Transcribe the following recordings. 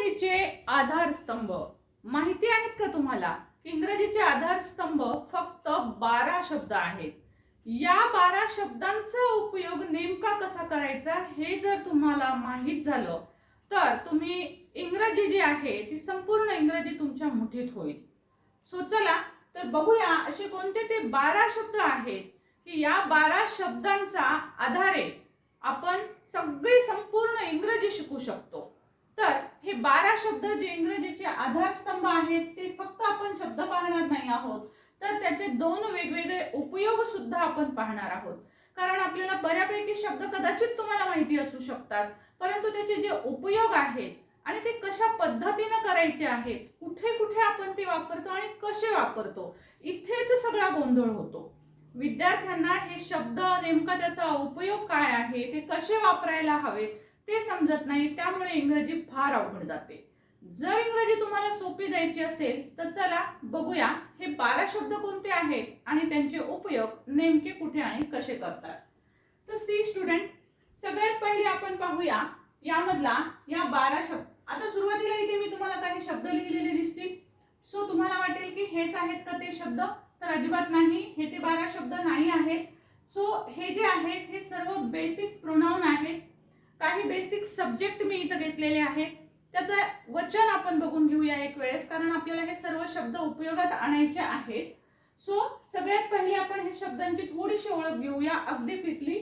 इंग्रजीचे आधारस्तंभ. माहिती आहेत का तुम्हाला? इंग्रजीचे आधारस्तंभ फक्त बारा शब्द आहेत. या बारा शब्दांचा उपयोग नेमका कसा करायचा हे जर तुम्हाला माहीत झालं तर तुम्ही इंग्रजी जी आहे ती संपूर्ण इंग्रजी तुमच्या मुठीत होईल. सो चला तर बघूया असे कोणते ते बारा शब्द आहेत की या बारा शब्दांचा आधारे आपण सगळी संपूर्ण इंग्रजी शिकू शकतो. तर हे बारा शब्द जे इंग्रजीचे आधारस्तंभ आहेत ते फक्त आपण शब्द पाहणार नाही आहोत. तर त्याचे दोन वेगवेगळे उपयोग सुद्धा आपण पाहणार आहोत. कारण आपल्याला बऱ्यापैकी शब्द कदाचित तुम्हाला माहिती असू शकतात परंतु त्याचे जे उपयोग आहेत आणि ते कशा पद्धतीनं करायचे आहेत कुठे कुठे आपण ते वापरतो आणि कसे वापरतो इथेच सगळा गोंधळ होतो. विद्यार्थ्यांना हे शब्द नेमका त्याचा उपयोग काय आहे ते कसे वापरायला हवे ते समजत नाही त्यामुळे इंग्रजी फार अवघड जाते. जर इंग्रजी तुम्हाला सोपी द्यायची असेल तर चला बघूया हे बारा शब्द कोणते आहेत आणि त्यांचे उपयोग नेमके कुठे आणि कसे करतात. तर सी स्टुडंट सगळ्यात पहिले आपण पाहूया यामधला या बारा शब्द. आता सुरुवातीला इथे मी तुम्हाला काही शब्द लिहिलेले दिसतील. सो तुम्हाला वाटेल की हेच आहेत का ते शब्द? तर अजिबात नाही. हे ते बारा शब्द नाही आहेत. सो हे जे आहेत हे सर्व बेसिक प्रोनाऊन आहेत. काही बेसिक सब्जेक्ट मी इथं घेतलेले आहेत. त्याचं वचन आपण बघून घेऊया एक वेळेस कारण आपल्याला हे सर्व शब्द उपयोगात आणायचे आहेत. सो सगळ्यात पहिले आपण हे शब्दांची थोडीशी ओळख घेऊया अगदी फिटली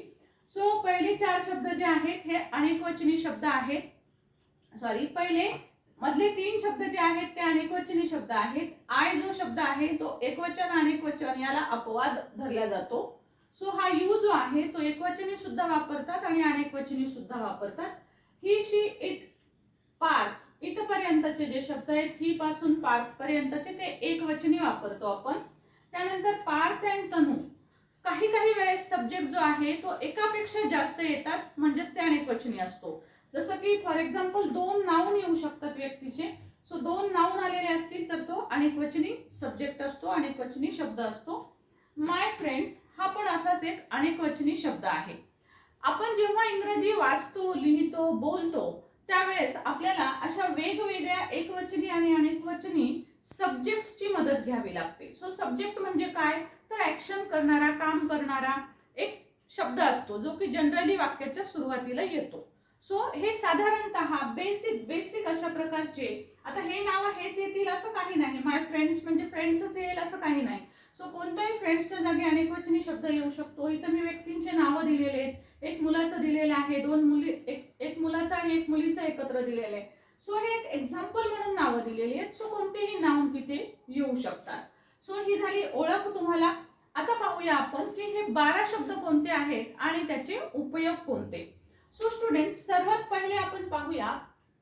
सो पहिले चार शब्द जे आहेत हे अनेकवचनी शब्द आहेत. सॉरी पहिले मधले तीन शब्द जे आहेत ते अनेकवचनी शब्द आहेत. आय जो शब्द आहे तो एकवचन अनेकवचन याला अपवाद धरला जातो. सो हा यू जो आहे तो एकवचनी सुद्धा वापरतात आणि अनेकवचनी सुद्धा वापरतात. ही शी इट पार्थ इथपर्यंतचे जे शब्द आहेत ही पासून पार्थ पर्यंतचे ते एकवचनी वापरतो आपण. त्यानंतर पार्थ अँड तनू. काही काही वेळेस सब्जेक्ट जो आहे तो एकापेक्षा जास्त येतात म्हणजेच ते अनेकवचनी असतो. जसं की फॉर एक्झाम्पल दोन नाऊन येऊ शकतात व्यक्तीचे. सो दोन नाऊन आलेले असतील तर तो अनेकवचनी सब्जेक्ट असतो अनेकवचनी शब्द असतो. माय फ्रेंड्स हा पण असाच एक अनेकवचनी शब्द आहे. आपण जेव्हा इंग्रजी वाचतो लिहितो बोलतो त्यावेळेस आपल्याला अशा वेगवेगळ्या एकवचनी आणि अनेकवचनी सब्जेक्टची मदत घ्यावी लागते. सो सब्जेक्ट म्हणजे काय? तर ऍक्शन करणारा काम करणारा एक शब्द असतो जो की जनरली वाक्याच्या सुरुवातीला येतो. सो हे साधारणतः बेसिक बेसिक अशा प्रकारचे आता हे नावं हेच येतील असं काही नाही. माय फ्रेंड्स म्हणजे फ्रेंड्सच येईल असं काही नाही. सो कोणत्याही फ्रेंड्सच्या जागी अनेकवचनी शब्द येऊ शकतो. इथं मी व्यक्तींचे नावं दिलेले आहेत. एक मुलाचं दिलेलं आहे. दोन मुली एक एक मुलाचं आणि एक मुलीचं एकत्र दिलेलं आहे. सो हे एक एक्झाम्पल म्हणून नावं दिलेली आहेत. सो कोणतेही नाव तिथे येऊ शकतात. सो ही झाली ओळख तुम्हाला. आता पाहूया आपण की हे बारा शब्द कोणते आहेत आणि त्याचे उपयोग कोणते. सो स्टुडंट सर्वात पहिले आपण पाहूया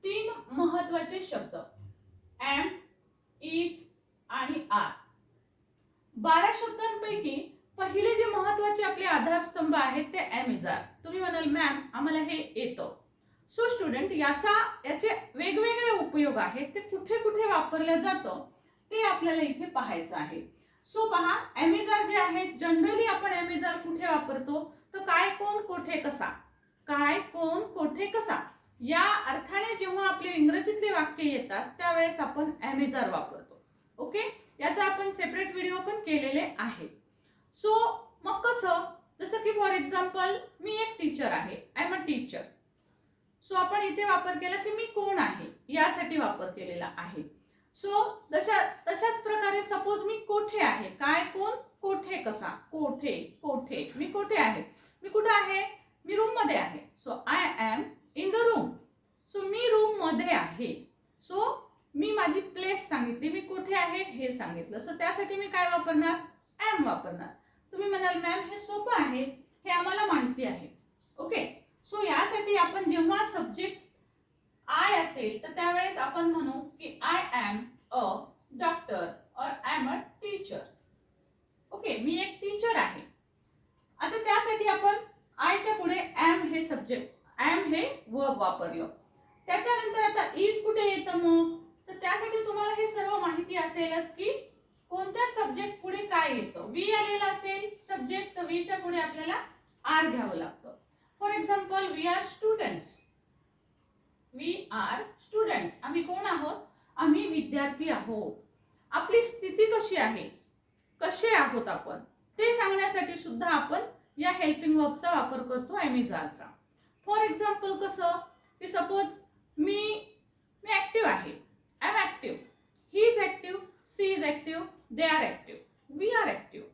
तीन महत्त्वाचे शब्द. एम इज आणि आर बारा शब्दांपैकी पहिले जे महत्त्वाचे आपले आधारस्तंभ आहेत ते एम तुम्ही म्हणाल मॅम आम्हाला हे येतं. सो स्टुडंट याचा याचे वेगवेगळे उपयोग आहेत ते कुठे कुठे वापरलं जातं ते आपल्याला इथे पाहायचं आहे. सो पहा एमेझार जे आहेत जनरली आपण एमेझार कुठे वापरतो? तर काय कोण कोठे कसा? काय कोण कोठे कसा? या अर्थाने जेव्हा आपले इंग्रजीतले वाक्य येतात त्यावेळेस आपण एमेझार वापरतो. ओके याचा आपण सेपरेट व्हिडिओ पण केलेले आहे सो मग कसं? जसं की फॉर एक्झाम्पल मी एक टीचर आहे. I am a teacher so आपण इथे वापर केला की मी कोण आहे? यासाठी वापर केलेला आहे. सो तशा तशाच प्रकारे सपोज मी कोठे आहे? काय कोण? कोठे कसा? कोठे कोठे? मी कोठे आहे? मी कुठे आहे? मी रूममध्ये आहे. So I am in the room so मी रूममध्ये आहे सो मी माझी प्लेस सांगितली मी कुठे आहे हे सांगितलं. सो त्यासाठी मी काय वापरणार? ॲम वापरणार. तुम्ही म्हणाल मॅम हे सोपं आहे. हे आम्हाला माहिती आहे. ओके सो यासाठी आपण जेव्हा सब्जेक्ट आय असेल तर त्यावेळेस आपण म्हणू की आय ॲम अ डॉक्टर और I am a teacher okay मी एक टीचर आहे. आता त्यासाठी आपण आयच्या पुढे एम हे सब्जेक्ट एम हे वर्ब वापरलं. त्याच्यानंतर आता इज कुठे येतं मग? तर त्यासाठी तुम्हाला हे सर्व माहिती असेलच की कोणत्या सब्जेक्ट पुढे काय येतं? वी आलेलं असेल सब्जेक्ट तर वीच्या पुढे आपल्याला आर घ्यावं लागतं. For example we are students we are students आम्ही कोण आहोत? आम्ही विद्यार्थी आहोत. आपली स्थिती कशी आहे? कसे आहोत आपण? ते सांगण्यासाठी सुद्धा आपण या हेल्पिंग वर्बचा वापर करतो ॲमेझॉनचा फॉर एक्झाम्पल कसं? की सपोज मी मी ॲक्टिव्ह आहे. Am active. He he is She she is They they are We we are active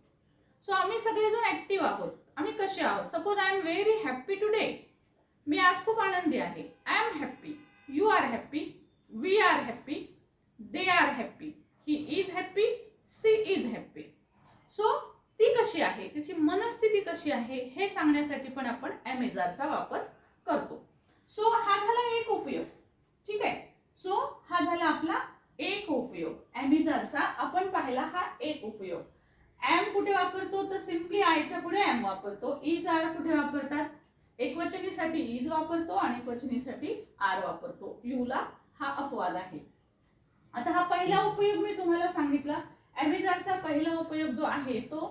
so आम्ही सगळेजण ॲक्टिव्ह आहोत. आम्ही कसे आहोत? Suppose I am very happy today मी आज खूप आनंदी आहे. I am happy you are happy we are happy they are happy he is happy she is happy so ती कशी आहे? तिची मनस्थिती कशी आहे? हे सांगण्यासाठी पण आपण ॲमेझॉनचा वापर करतो. सो हा झाला एक उपयोग. ठीक आहे? सो हा झाला आपला एक उपयोग. ॲमेझॉनचा आपण पाहिला हा एक उपयोग. एम कुठे वापरतो? तर सिम्पली आयच्या पुढे एम वापरतो. इज आर कुठे वापरतात? एकवचनीसाठी इज वापरतो आणि एकवचनीसाठी आर वापरतो. यूला हा अपवाद आहे. आता हा पहिला उपयोग मी तुम्हाला सांगितला. ॲमेझॉनचा पहिला उपयोग जो आहे तो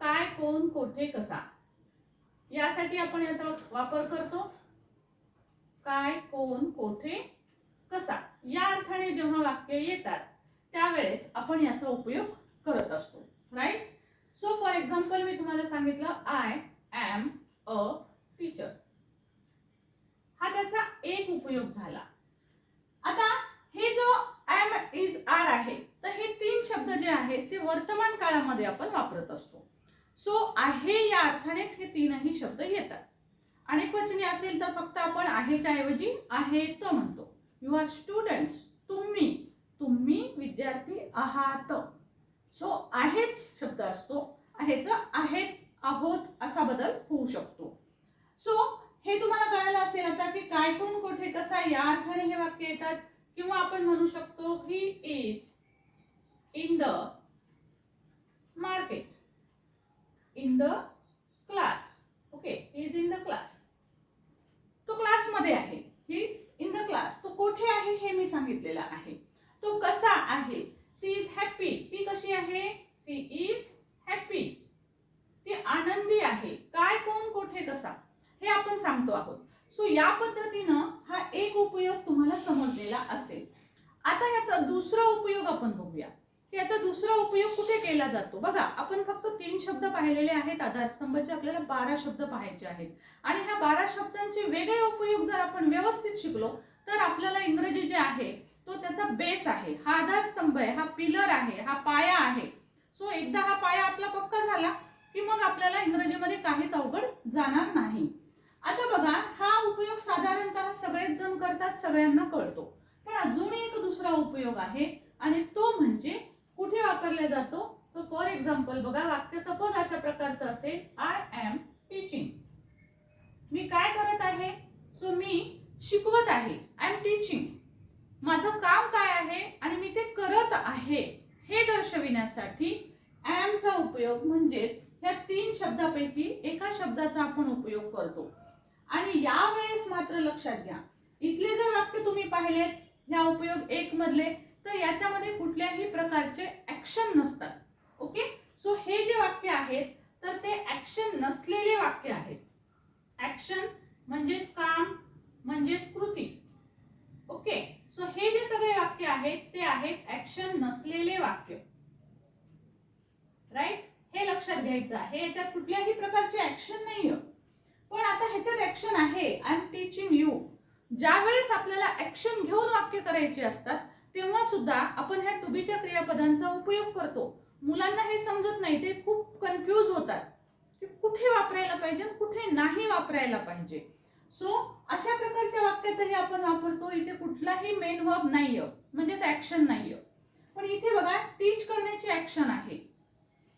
काय कोण कोठे कसा? यासाठी आपण याचा वापर करतो. काय कोण कोठे कसा? या अर्थाने जेव्हा वाक्य येतात त्यावेळेस आपण याचा उपयोग करत असतो राईट सो फॉर एक्झाम्पल मी तुम्हाला सांगितलं आय ॲम अ टीचर हा त्याचा एक उपयोग झाला. आता हे जो एम इज आर आहे तर हे तीन शब्द जे आहेत ते वर्तमान काळामध्ये आपण वापरत असतो. सो आहे या अर्थानेच हे तीनही शब्द येतात. अनेक वचनी असेल तर फक्त आपण आहेच्या ऐवजी आहे तर म्हणतो. यू आर स्टुडंट्स तुम्ही तुम्ही विद्यार्थी आहात. सो आहेच शब्द असतो. आहेच आहेत आहोत असा बदल होऊ शकतो सो हे तुम्हाला कळालं असेल आता की काय कोण कोठे कसा या अर्थाने हे वाक्य येतात किंवा आपण म्हणू शकतो he is in the market in the class okay is in the class तो क्लासमध्ये आहे he is in the class तो कोठे आहे हे मी सांगितलेलं आहे तो कसा आहे सी इज हॅप्पी ती कशी आहे सी इज हॅप्पी ती आनंदी आहे काय कोण कोठे कसा हे आपण सांगतो आहोत सो या पद्धतीनं हा एक उपयोग तुम्हाला समजलेला असेल आता याचा दुसरा उपयोग आपण बघूया की याचा दुसरा उपयोग कुठे केला जातो बघा आपण फक्त तीन शब्द पाहिलेले आहेत. आधारस्तंभाचे आपल्याला बारा शब्द पाहायचे आहेत. आणि ह्या बारा शब्दांचे वेगळे उपयोग जर आपण व्यवस्थित शिकलो तर आपल्याला इंग्रजी जे आहे तो त्याचा बेस आहे. हा आधारस्तंभ आहे हा पिलर आहे हा पाया आहे. सो एकदा हा पाया आपला पक्का झाला की मग आपल्याला इंग्रजीमध्ये काहीच अवघड जाणार नाही. आता बघा हा उपयोग साधारणतः सगळेच जण करतात सगळ्यांना कळतो. पण अजून एक दुसरा उपयोग आहे आणि तो म्हणजे कुठे वापरला जातो? तो फॉर एक्झाम्पल बघा वाक्य सपोज अशा प्रकारचं असेल आय एम टीचिंग मी काय करत आहे? सो मी शिकवत आहे. आय एम टीचिंग माझं काम काय आहे? आणि मी ते करत आहे. हे दर्शविण्यासाठी चा उपयोग म्हणजेच ह्या तीन शब्दापैकी एका शब्दाचा आपण उपयोग करतो. आणि यावेळेस मात्र लक्षात घ्या इथले जर वाक्य तुम्ही पाहिलेत ह्या उपयोग एक मधले तर याच्यामध्ये कुठल्याही प्रकारचे ॲक्शन नसतात. ओके सो हे जे वाक्य आहेत तर ते ऍक्शन नसलेले वाक्य आहेत. ऍक्शन म्हणजेच काम म्हणजेच कृती. ओके सो हे जे सगळे वाक्य आहेत ते आहेत ऍक्शन नसलेले वाक्य. राईट हे लक्षात घ्यायचं आहे. याच्यात कुठल्याही प्रकारचे ऍक्शन नाहीये. पण आता ह्याच्यात ऍक्शन आहे. आय एम टीचिंग यू ज्या वेळेस आपल्याला ऍक्शन घेऊन वाक्य करायचे असतात तेव्हा सुद्धा आपण ह्या टुबीच्या क्रियापदांचा उपयोग करतो. मुलांना हे समजत नाही. ते खूप कन्फ्यूज होतात. की कुठे वापरायला पाहिजे कुठे नाही वापरायला पाहिजे. सो अशा प्रकारच्या वाक्यातही आपण वापरतो इथे कुठलाही मेन वर्ब नाहीये. म्हणजेच ऍक्शन नाहीये. पण इथे बघा टीच करण्याची ऍक्शन आहे.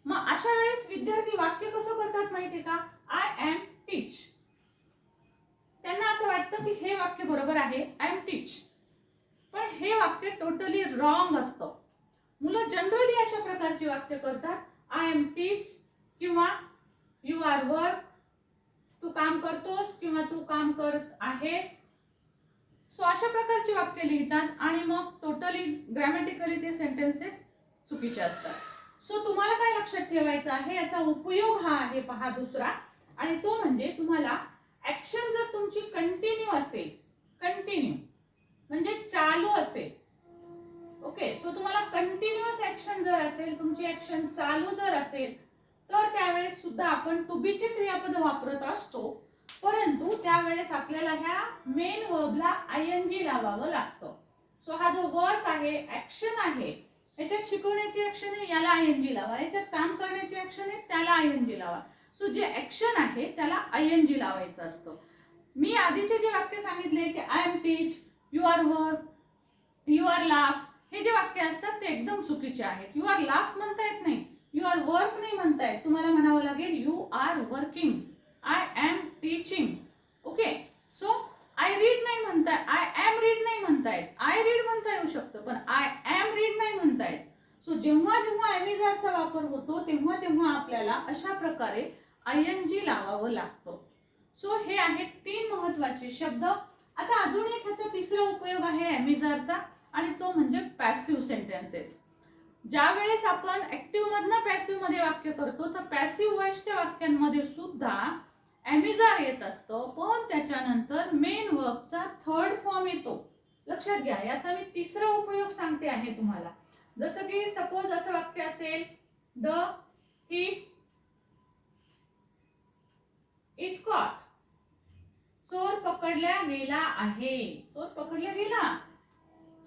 मग अशा वेळेस विद्यार्थी वाक्य कसं करतात माहितीये का? आय एम टीच त्यांना असं वाटतं की हे वाक्य बरोबर आहे आय एम टीच पण हे वाक्य टोटली रॉंग असतं. मुलं जनरली अशा प्रकारची वाक्य करतात. आय एम टीच किंवा यू आर वर्क तू काम करतोस किंवा तू काम करत आहेस. सो अशा प्रकारची वाक्य लिहितात आणि मग टोटली ग्रॅमॅटिकली ते सेंटेन्सेस चुकीचे असतात. सो तुम्हाला काय लक्षात ठेवायचं आहे? याचा उपयोग हा आहे. पहा दुसरा. आणि तो म्हणजे तुम्हाला ऍक्शन जर तुमची कंटिन्यू असेल कंटिन्यू म्हणजे चालू असेल ओके सो तुम्हाला कंटिन्युअस ऍक्शन जर असेल तुमची ऍक्शन चालू जर असेल तर त्यावेळेस सुद्धा आपण टू बीचे क्रियापद वापरत असतो. परंतु त्यावेळेस आपल्याला ह्या मेन वर्बला आय एन जी लावावं लागतं. सो हा जो वर्क आहे ऍक्शन आहे याच्यात शिकवण्याची ऍक्शन आहे याला आय एन जी लावा. याच्यात काम करण्याची ऍक्शन आहे त्याला आय एन जी लावा. सो जे ऍक्शन आहे त्याला आय एन जी लावायचं असतं. मी आधीचे जे वाक्य सांगितले की I am teach you are work you are laugh हे जे वाक्य असतात ते एकदम चुकीचे आहेत. यू आर लाफ म्हणता येत नाही. यू आर वर्क नाही म्हणता येत. तुम्हाला म्हणावं लागेल you are working I am teaching okay so I read नाही म्हणताय आय एम रीड नाही म्हणतायत आय रीड म्हणता येऊ शकतं पण आय एम रीड नाही म्हणतायत सो जेव्हा जेव्हा एमिजारचा वापर होतो तेव्हा तेव्हा आपल्याला अशा प्रकारे आय एन जी लावावं लागतं. सो हे आहेत तीन महत्त्वाचे शब्द. आता अजून एक ह्याचा तिसरा उपयोग आहे एमिजारचा आणि तो म्हणजे पॅसिव्ह सेंटेन्सेस ज्या वेळेस आपण ऍक्टिव्ह मधनं पॅसिव्हमध्ये वाक्य करतो तर पॅसिव्ह व्हॉइसच्या वाक्यांमध्ये सुद्धा एमिजार येत असतं पण त्याच्यानंतर मेन वर्कचा थर्ड फॉर्म येतो. लक्षात घ्या याचा मी तिसरा उपयोग सांगते आहे तुम्हाला. जसं की सपोज असं वाक्य असेल द ही इज कॉट चोर पकडल्या गेला आहे. चोर पकडल्या गेला?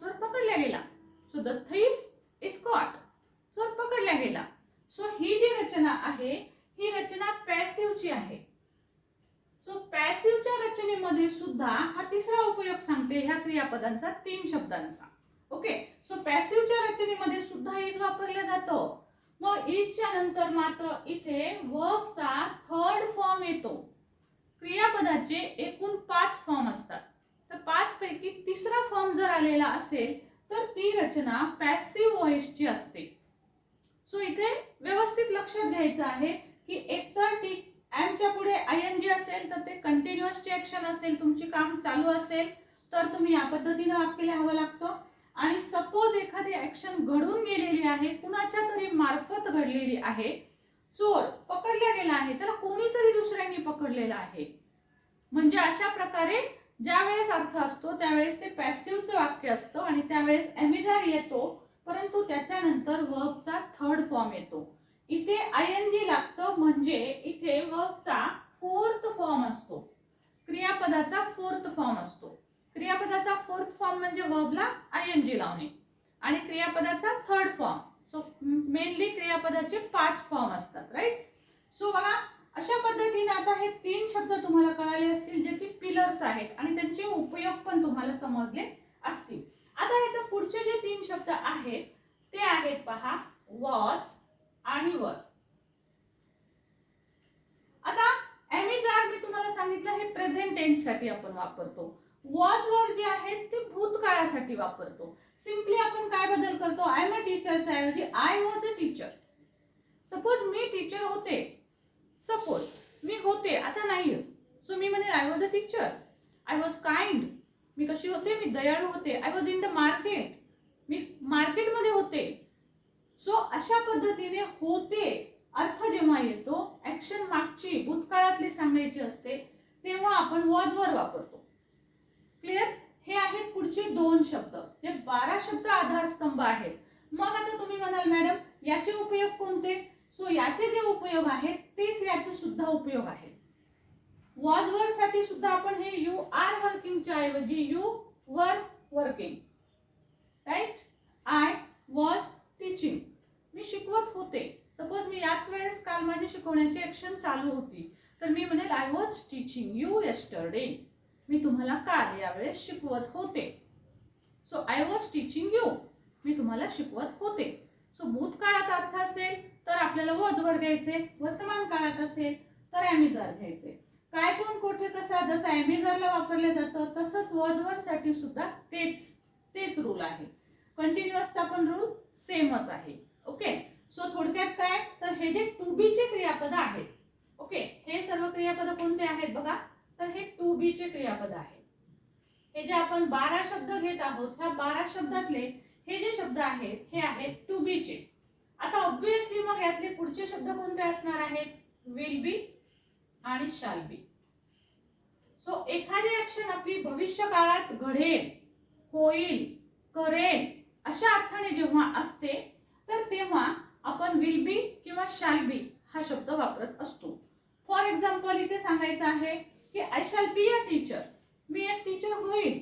चोर पकडला गेला. So the thief is caught चोर पकडल्या गेला. सो ही जी रचना आहे ही रचना पॅसिवची आहे. सो पॅसिव्हच्या रचनेमध्ये सुद्धा हा तिसरा उपयोग सांगते ह्या क्रियापदांचा तीन शब्दांचा. ओके सो पॅसिव्हच्या रचनेमध्ये सुद्धा इज वापरलं जातं. मग ईजच्या नंतर मात्र इथे वर्बचा थर्ड फॉर्म येतो. क्रियापदाचे एकूण पाच फॉर्म असतात. तर पाच पैकी तिसरा फॉर्म जर आलेला असेल तर ती रचना पॅसिव्ह व्हॉइसची असते. सो इथे व्यवस्थित लक्षात घ्यायचं आहे की एकतर टी एमच्या पुढे आय एन जी असेल तर ते कंटिन्युअसची ऍक्शन असेल तुमची काम चालू असेल तर तुम्ही या पद्धतीनं वाक्य लिहावं लागतं. आणि सपोज एखादी ऍक्शन घडून गेलेली आहे कुणाच्या तरी मार्फत घडलेली आहे चोर पकडला गेला आहे त्याला कोणीतरी दुसऱ्यांनी पकडलेला आहे. म्हणजे अशा प्रकारे ज्या वेळेस अर्थ असतो त्यावेळेस ते पॅसिव्हचं वाक्य असतं आणि त्यावेळेस एमिझार येतो परंतु त्याच्यानंतर वर्बचा थर्ड फॉर्म येतो. इथे आय एन जी लागतं म्हणजे इथे वर्बचा फोर्थ फॉर्म असतो. क्रियापदाचा फोर्थ फॉर्म असतो. क्रियापदाचा फोर्थ फॉर्म म्हणजे वर्बला आय एन जी लावणे आणि क्रियापदाचा थर्ड फॉर्म सो मेनली क्रियापदाचे पाच फॉर्म असतात राईट सो बघा अशा पद्धतीने आता हे तीन शब्द तुम्हाला कळाले असतील जे की पिलर्स आहेत आणि त्यांचे उपयोग पण तुम्हाला समजले असतील. आता याचा पुढचे जे तीन शब्द आहेत ते आहेत पहा वॉच आणि वर आता एमिजार मी तुम्हाला सांगितलं हे प्रेझेंट टेन्ससाठी आपण वापरतो. वॉच वर जे आहेत ते भूतकाळासाठी वापरतो. सिम्पली आपण काय बदल करतो? आय एम अ टीचरच्या ऐवजी I was a teacher suppose me teacher होते. सपोज मी होते आता नाही सो मी म्हणेल I was a teacher I was kind मी कशी होते? मी दयाळू होते. I was in the market मी मार्केटमध्ये होते. सो अशा पद्धतीने होते. अर्थ जेव्हा येतो ॲक्शन मागची भूतकाळातली सांगायची असते तेव्हा आपण वॉज वर वापरतो. क्लिअर हे आहेत पुढचे दोन शब्द. हे बारा शब्द आधारस्तंभ आहेत. मग आता तुम्ही म्हणाल मॅडम याचे उपयोग कोणते? सो याचे जे उपयोग आहेत तेच याचे सुद्धा उपयोग आहेत. वॉज वर्कसाठी सुद्धा आपण हे यू आर वर्किंगच्या ऐवजी you were working right I was teaching मी शिकवत होते. सपोज मी याच वेळेस काल माझी शिकवण्याची ऍक्शन चालू होती. तर मी म्हणेल I was teaching you yesterday मी तुम्हाला काल यावेळेस शिकवत होते. So I was teaching you मी तुम्हाला शिकवत होते. सो भूतकाळात अर्थ असेल तर आपल्याला वजवर घ्यायचे वर्तमान काळात असेल तर ॲमेझॉन घ्यायचे. काय कोण कोठे कसा जसं ॲमेझॉनला वापरलं जातं तसंच वजवरसाठी सुद्धा तेच तेच रूल आहे. कंटिन्युअसचा पण रूल सेमच आहे. ओके सो थोडक्यात काय? तर हे जे टू बीचे क्रियापद आहेत ओके हे सर्व क्रियापद कोणते आहेत बघा? तर हे टू बीचे क्रियापद आहेत हे जे आपण बारा शब्द घेत आहोत ह्या बारा शब्दातले हे जे शब्द आहेत हे आहेत टू बीचे आता ऑब्विसली मग यातले पुढचे शब्द कोणते असणार आहेत? विल बी आणि शाल बी सो एखादी ऍक्शन आपली भविष्य काळात घडेल होईल करेल अशा अर्थाने जेव्हा असते तर तेव्हा आपण विल बी किंवा शाल बी हा शब्द वापरत असतो. फॉर एक्झाम्पल इथे सांगायचं आहे की I shall be a teacher मी एक टीचर होईल.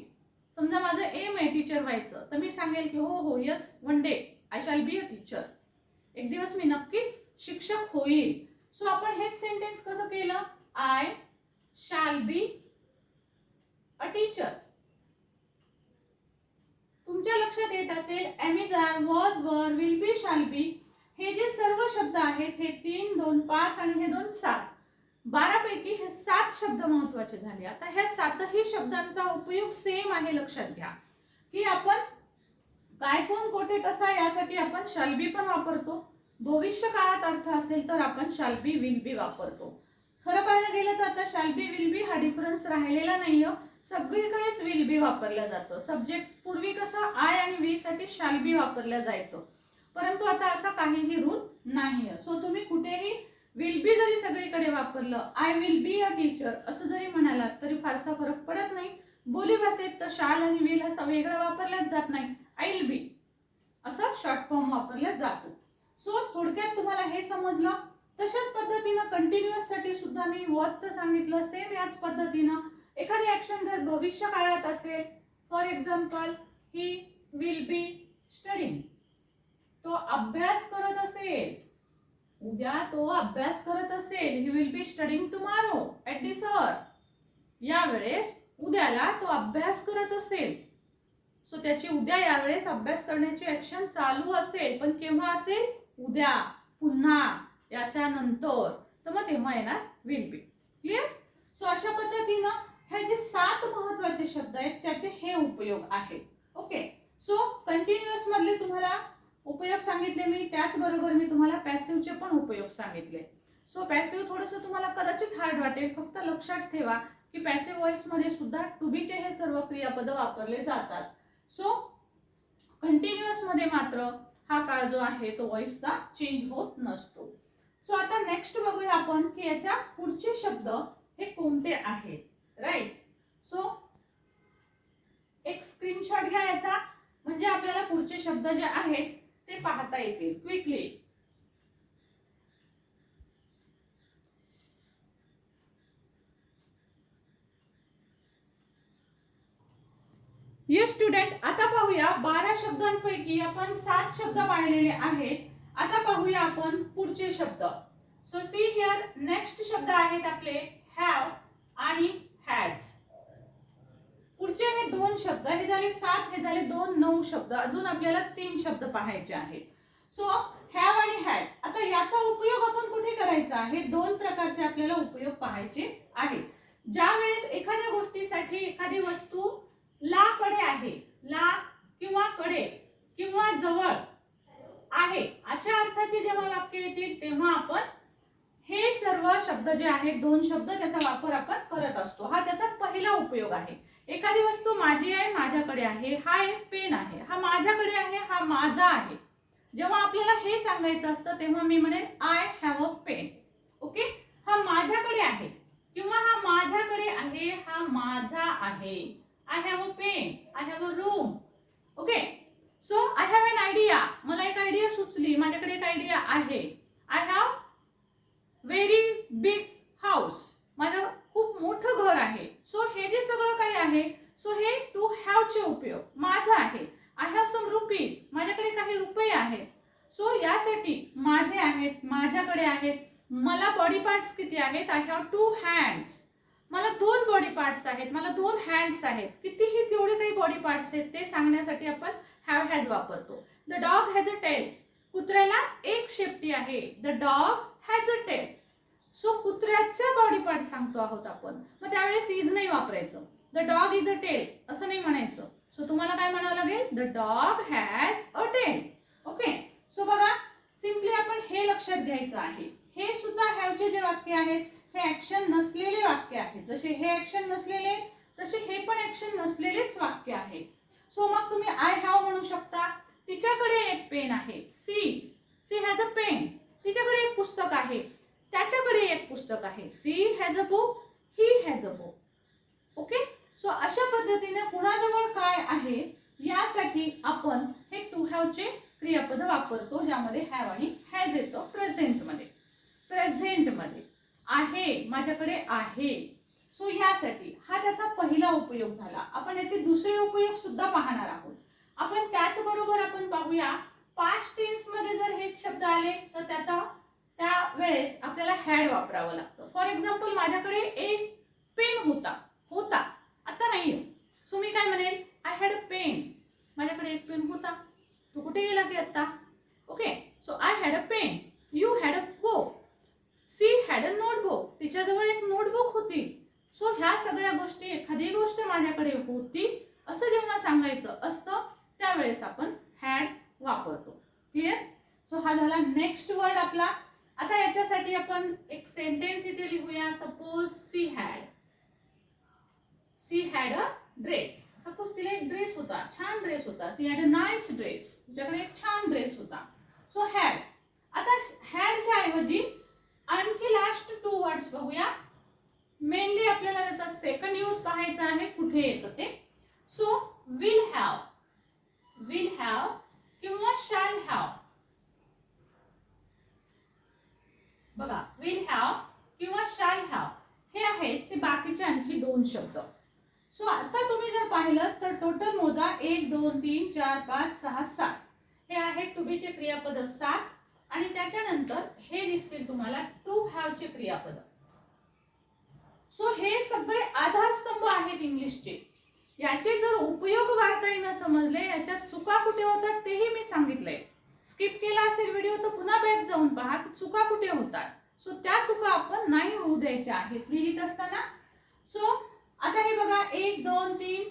समजा माझं एम आहे टीचर व्हायचं. तर मी सांगेल की हो हो yes one day I shall be a teacher एक दिवस मी नक्कीच शिक्षक होईल. सो आपण हेच सेंटेन्स कसं केलं? I shall be a teacher तुमच्या लक्षात येत असेल am is was were will be shall be हे जे सर्व शब्द आहेत हे तीन दोन पाच आणि हे दोन सात. बारापैकी हे सात शब्द महत्त्वाचे झाले. आता ह्या सातही शब्दांचा उपयोग सेम आहे लक्षात घ्या. की आपण काय कोण कोठे कसा यासाठी आपण शालबी पण वापरतो. भविष्य काळात अर्थ असेल तर आपण शालबी विल बी वापरतो. खरं पाहायला गेलं तर आता शालबी विल बी हा डिफरन्स राहिलेला नाहीये. सगळीकडेच विल बी वापरला जातो. सब्जेक्ट पूर्वी कसं आय आणि वी साठी शाल्बी वापरलं जायचं. परंतु आता असा काहीही रूल नाहीये. सो तुम्ही कुठेही विल बी जरी सगळीकडे वापरलं I will be a teacher असं जरी म्हणालात तरी फारसा फरक पडत नाही. बोली भाषेत तर शाल आणि विल असा वेगळा वापरलाच जात नाही. आय विल बी असा शॉर्ट फॉर्म वापरला जातो. सो थोडक्यात तुम्हाला हे समजलं? तशाच पद्धतीनं कंटिन्युअससाठी सुद्धा मी वॉचचं सांगितलं. सेम याच पद्धतीनं एखादी ॲक्शन जर भविष्य काळात असेल for example he will be studying तो अभ्यास करत असेल उद्या तो अभ्यास करत असेल he will be studying tomorrow at this sir यावेळेस उद्याला तो अभ्यास करत असेल. सो त्याची उद्या यावेळेस अभ्यास करण्याची ऍक्शन चालू असेल पण केव्हा असेल? उद्या पुन्हा याच्यानंतर. तर मग तेव्हा येणार विल बी क्लिअर सो अशा पद्धतीनं हे जे सात महत्त्वाचे शब्द आहेत त्याचे हे उपयोग आहेत. ओके सो कंटिन्युअस मधले तुम्हाला उपयोग सांगितले मी त्याचबरोबर मी तुम्हाला पॅसिव्हचे पण उपयोग सांगितले. सो पॅसिव्ह थोडंसं तुम्हाला कदाचित हार्ड वाटेल फक्त लक्षात ठेवा. की पॅसिव्ह व्हॉइसमध्ये सुद्धा टू बीचे हे सर्व क्रियापद वापरले जातात. सो कंटिन्युअसमध्ये मात्र हा काळ जो आहे तो व्हॉइसचा चेंज होत नसतो. सो आता नेक्स्ट बघूया आपण की याच्या पुढचे शब्द हे कोणते आहेत राईट सो एक स्क्रीनशॉट घ्या याचा. म्हणजे आपल्याला पुढचे शब्द जे आहेत ते पाहता येतील. क्विकली ये स्टुडंट आता पाहूया बारा शब्दांपैकी आपण सात शब्द पाहिलेले आहेत. आता पाहूया आपण पुढचे शब्द. सो सी हिअर नेक्स्ट शब्द आहेत आपले हॅव आणि हॅज पुढचे हे दोन शब्द हे झाले सात हे झाले दोन नऊ शब्द. अजून आपल्याला तीन शब्द पाहायचे आहेत. सो हॅव आणि हॅज आता याचा उपयोग आपण कुठे करायचा आहे? दोन प्रकारचे आपल्याला उपयोग पाहायचे आहेत. ज्या वेळेस एखाद्या गोष्टीसाठी एखादी वस्तू ला कडे आहे. ला किंवा कडे किंवा जवळ आहे. अशा अर्थाची जेव्हा वाक्य येतील तेव्हा आपण हे सर्व शब्द जे आहेत दोन शब्द त्याचा वापर आपण करत असतो. हा त्याचा पहिला उपयोग आहे. एखादी वस्तू माझी आहे माझ्याकडे आहे. हा एक पेन आहे. हा माझ्याकडे आहे हा माझा आहे. जेव्हा आपल्याला हे सांगायचं असतं तेव्हा मी म्हणेन I have a pen okay हा माझ्याकडे आहे. किंवा हा माझ्याकडे आहे हा माझा आहे. I have a pen I have a room okay so I have an idea मला एक आयडिया सुचली. माझ्याकडे एक आयडिया आहे. I have very big house माझं खूप मोठं घर आहे. सो हे जे सगळं काही आहे सो हे टू हॅवचे उपयोग. माझं आहे. आय हॅव सम रुपीज माझ्याकडे काही रुपये आहेत. सो यासाठी माझे आहेत माझ्याकडे आहेत. मला बॉडी पार्ट्स किती आहेत? आय हॅव टू हँड्स मला दोन बॉडी पार्ट्स आहेत मला दोन हँड्स आहेत. कितीही तेवढे काही बॉडी पार्ट्स आहेत ते सांगण्यासाठी आपण हॅव हॅज वापरतो. The dog has a tail कुत्र्याला एक शेपटी आहे. The dog has a tail so कुत्र्याच्या body part सांगतो आहोत आपण. मग त्यावेळेस इज नाही वापरायचं. The dog is a tail असं नाही म्हणायचं. सो तुम्हाला काय म्हणावं लागेल? The dog has a tail okay so बघा सिम्पली आपण हे लक्षात घ्यायचं आहे. हे सुद्धा हॅवचे जे वाक्य आहेत हे ऍक्शन नसलेले वाक्य आहेत जसे हे ऍक्शन नसलेले तसे हे पण ऍक्शन नसलेलेच वाक्य आहेत सो मग तुम्ही आय हॅव म्हणू शकता. तिच्याकडे एक पेन आहे. She she has a pen तिच्याकडे एक पुस्तक आहे. त्याच्याकडे एक पुस्तक आहे. She has a book he has a book okay so अशा पद्धतीने कुणाजवळ काय आहे यासाठी आपण हे टू हॅवचे क्रियापद वापरतो ज्यामध्ये हॅव आणि हॅज येतो प्रेझेंटमध्ये प्रेझेंटमध्ये आहे माझ्याकडे आहे. सो यासाठी हा त्याचा पहिला उपयोग झाला. आपण याचे दुसरे उपयोग सुद्धा पाहणार आहोत. आपण त्याचबरोबर आपण पाहूया पास्ट टेन्समध्ये जर हे शब्द आले तर त्याचा त्या वेळेस आपल्याला हॅड वापरावं लागतं. फॉर एक्झाम्पल माझ्याकडे एक पेन होता. होता. आता नाही सो मी काय म्हणेल आय हॅड अ पेन माझ्याकडे एक पेन होता. तो कुठे गेला की आत्ता? Okay so I had a pen you had a book she had a notebook तिच्याजवळ एक नोटबुक होती. सो ह्या सगळ्या गोष्टी एखादी गोष्ट माझ्याकडे होती असं जेव्हा सांगायचं असतं त्यावेळेस आपण हॅड वापरतो. क्लिअर सो हा झाला नेक्स्ट वर्ड आपला. आता याच्यासाठी आपण एक सेंटेन्स इथे लिहूया. Suppose she had she had a dress suppose तिला एक ड्रेस होता छान ड्रेस होता. She had a nice dress तिच्याकडे एक छान ड्रेस होता. सो हॅड आता हॅडच्या ऐवजी आणखी लास्ट टू वर्ड्स बघूया. मेनली आपल्याला त्याचा सेकंड यूज पाहायचा आहे कुठे येतं ते? So will have will have किंवा शॅल हॅव बघा विल हॅव किंवा शॅल हॅव हे आहेत ते बाकीचे आणखी दोन शब्द. सो आता तुम्ही जर पाहिलं तर टोटल मोजा एक दोन तीन चार पाच सहा सात. हे आहेत तुम्हीचे क्रियापद सात. आणि त्याच्यानंतर हे दिसतील तुम्हाला टू हॅवचे क्रियापद. सो हे सगळे आधारस्तंभ आहेत इंग्लिशचे. याचे जर उपयोग वार्ताईनं समजले याच्यात चुका कुठे होतात तेही मी सांगितलंय. स्किप केला असेल व्हिडिओ तर पुन्हा बॅक जाऊन पहा की चुका कुठे होतात. सो त्या चुका आपण नाही होऊ द्यायच्या आहेत लिहित असताना. सो आता हे बघा एक दोन तीन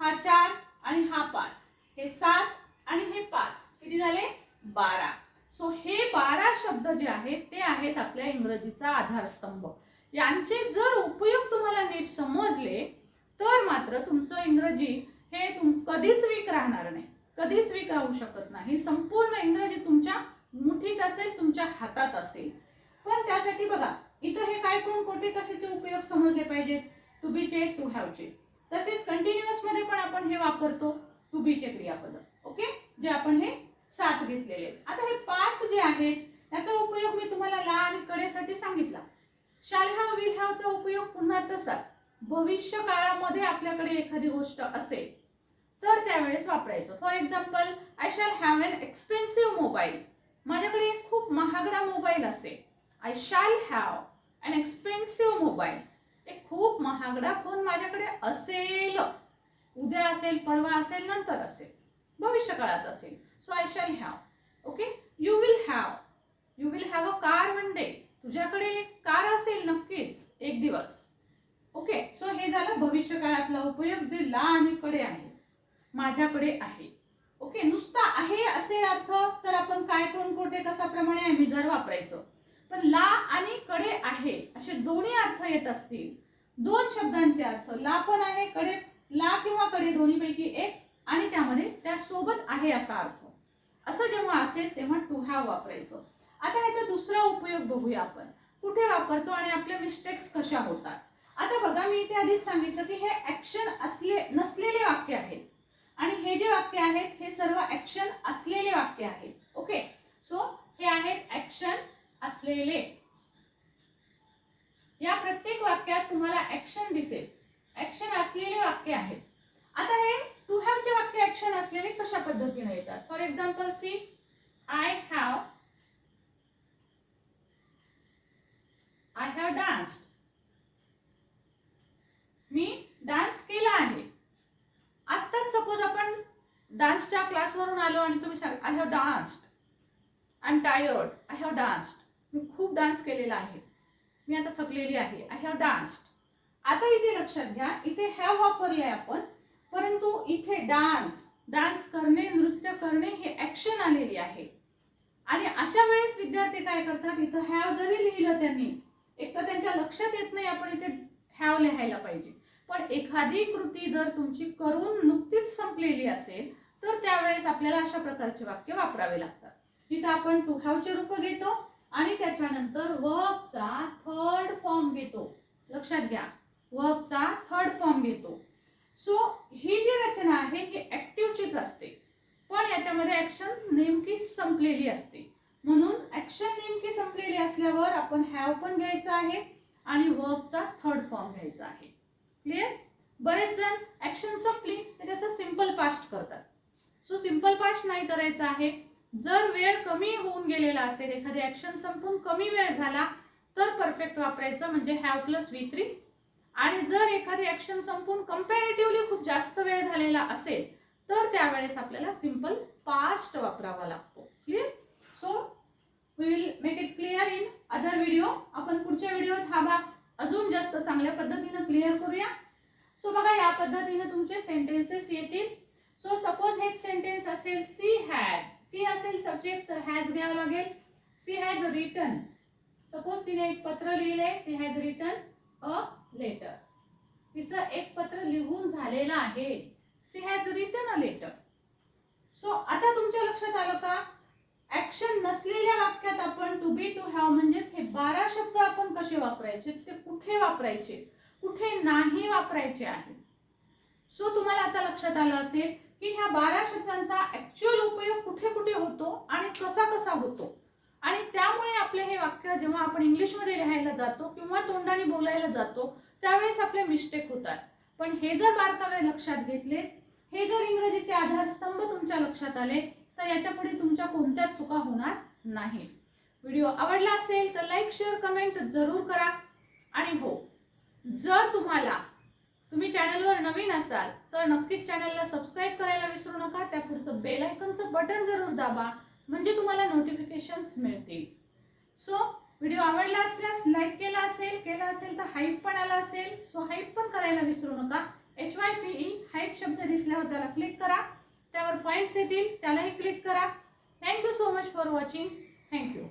हा चार आणि हा पाच. हे सात आणि हे पाच. किती झाले? बारा. सो हे बारा शब्द जे आहेत ते आहेत आपल्या इंग्रजीचा आधारस्तंभ. यांचे जर उपयोग तुम्हाला नीट समजले तर मात्र तुमचं इंग्रजी हे तुम कधीच वीक राहणार नाही. कधीच वीक राहू शकत नाही. संपूर्ण इंग्रजी तुमच्या मुठीत असेल तुमच्या हातात असेल. पण त्यासाठी बघा इथं हे काय कोण कोठे कशाचे उपयोग समजले पाहिजेत? टू बीचे टू हॅव चेक तसेच कंटिन्युअसमध्ये पण आपण हे वापरतो. टू बीचे क्रियापद. ओके जे आपण हे सात घेतलेले आहेत. आता हे पाच जे आहेत त्याचा उपयोग मी तुम्हाला ला आणि कडेसाठी सांगितला. शाल हॅव विल हॅवचा उपयोग पुन्हा तसाच. भविष्य काळामध्ये आपल्याकडे एखादी गोष्ट असेल तर त्यावेळेस वापरायचं. For example I shall have an expensive mobile माझ्याकडे एक खूप महागडा मोबाईल असेल. I shall have an expensive mobile एक खूप महागडा फोन माझ्याकडे असेल. उद्या असेल परवा असेल नंतर असेल. भविष्य काळात असेल. So I shall have okay you will have you will have a car one day तुझ्याकडे कार असेल नक्कीच एक दिवस. ओके सो हे झालं भविष्य काळातला उपयोग जे ला आणि कडे आहे. माझ्याकडे आहे. ओके नुसता आहे असे अर्थ तर आपण काय कोण कोठे कसाप्रमाणे आम्ही जर वापरायचं. पण ला आणि कडे आहे असे दोन्ही अर्थ येत असतील. दोन शब्दांचे अर्थ. ला पण आहे कडे ला किंवा कडे दोन्हीपैकी एक आणि त्यामध्ये त्यासोबत आहे असा अर्थ. असं जेव्हा असेल तेव्हा टू हॅव वापरायचं. आता ह्याचा दुसरा उपयोग बघूया आपण. कुठे वापरतो आणि आपल्या मिस्टेक्स कशा होतात? आता बघा मी इथे आधीच सांगितलं की हे ऍक्शन असले नसलेले वाक्य आहेत आणि हे जे वाक्य आहेत हे सर्व ऍक्शन असलेले वाक्य आहेत. ओके सो हे आहेत ऍक्शन असलेले. या प्रत्येक वाक्यात तुम्हाला ऍक्शन दिसेल. ऍक्शन असलेले वाक्य आहेत. आता हे टू हॅव चे वाक्य ऍक्शन असलेले कशा पद्धतीने येतात? For example she I have I have dance me dance केला आहे. आत्ताच सपोज आपण डान्सच्या क्लासवरून आलो आणि तुम्ही सांग I have danced I am tired I have danced मी खूप डान्स केलेला आहे. मी आता थकलेली आहे. आय हॅव डान्स्ड आता इथे लक्षात घ्या इथे हॅव वापरले आपण परंतु इथे डान्स डान्स करणे नृत्य करणे हे ऍक्शन आलेली आहे. आणि अशा वेळेस विद्यार्थी काय करतात? इथं हॅव जरी लिहिलं त्यांनी एक तर त्यांच्या लक्षात येत नाही आपण इथे हॅव लिहायला पाहिजे. पण एखादी कृती जर तुमची करून नुकतीच संपलेली असेल तर त्यावेळेस आपल्याला अशा प्रकारचे वाक्य वापरावे लागतात. तिथं आपण टू हॅवचे रूप घेतो आणि त्याच्यानंतर वर्बचा थर्ड फॉर्म घेतो. लक्षात घ्या. वर्बचा थर्ड फॉर्म घेतो. सो ही जी रचना आहे ही ॲक्टिव्हचीच असते. संपलेली असते. म्हणून ऍक्शन नेमकी संपलेली असल्यावर आपण हॅव पण घ्यायचं आहे आणि वर्बचा थर्ड फॉर्म घ्यायचा आहे. क्लिअर बरेच जण ऍक्शन संपली तर त्याचा सिंपल पास्ट करतात. सो सिंपल पास्ट नाही करायचं आहे. जर वेळ कमी होऊन गेलेला असेल एखादी ऍक्शन संपून कमी वेळ झाला तर परफेक्ट वापरायचं म्हणजे हॅव प्लस वी थ्री आणि जर एखादी ॲक्शन संपून कम्पॅरेटिव्हली खूप जास्त वेळ झालेला असेल तर त्यावेळेस आपल्याला सिंपल पास्ट वापरावा लागतो. Clear so we will make it clear in other video आपण पुढच्या व्हिडिओत हा भाग अजून जास्त चांगल्या पद्धतीनं क्लिअर करूया. सो बघा या पद्धतीने तुमचे सेंटेन्सेस येतील. सो सपोज हेच सेंटेन्स असेल सी हॅज सी असेल सब्जेक्ट तर हॅज घ्यावं लागेल. सी हॅज रिटर्न सपोज तिने एक पत्र लिहिले she has return a letter तिचं एक पत्र लिहून झालेलं आहे. She has written a letter so आता तुमच्या लक्षात आलं का? ऍक्शन नसलेल्या वाक्यात आपण टू बी टू हॅव म्हणजेच हे बारा शब्द आपण कसे वापरायचे? ते कुठे वापरायचे? कुठे नाही वापरायचे आहे? सो तुम्हाला आता लक्षात आलं असेल की ह्या बारा शब्दांचा ऍक्च्युअल उपयोग कुठे कुठे होतो आणि कसा कसा होतो? आणि त्यामुळे आपले हे वाक्य जेव्हा आपण इंग्लिशमध्ये लिहायला जातो किंवा तोंडाने बोलायला जातो त्यावेळेस आपले मिस्टेक होतात. पण हे जर बारकावे लक्षात घेतले हे जर इंग्रजीचे आधारस्तंभ तुमच्या लक्षात आले तर याच्यापुढे तुमच्या कोणत्याच चुका होणार नाही व्हिडिओ आवडला असेल तर लाईक शेअर कमेंट जरूर करा. आणि हो जर तुम्हाला तुम्ही चॅनलवर नवीन असाल तर नक्कीच चॅनलला सबस्क्राईब करायला विसरू नका. त्या पुढचं बेल आयकनचं बटन जरूर दाबा. म्हणजे तुम्हाला नोटिफिकेशन्स मिळतील. सो व्हिडिओ आवडला असल्यास लाईक केला असेल केला असेल तर हाईप पण आला असेल. सो हाईप पण करायला विसरू नका. H Y P E hype शब्द दिसल्यावर त्याला क्लिक करा. त्यावर पॉईंट्स येतील त्यालाही क्लिक करा. Thank you so much for watching thank you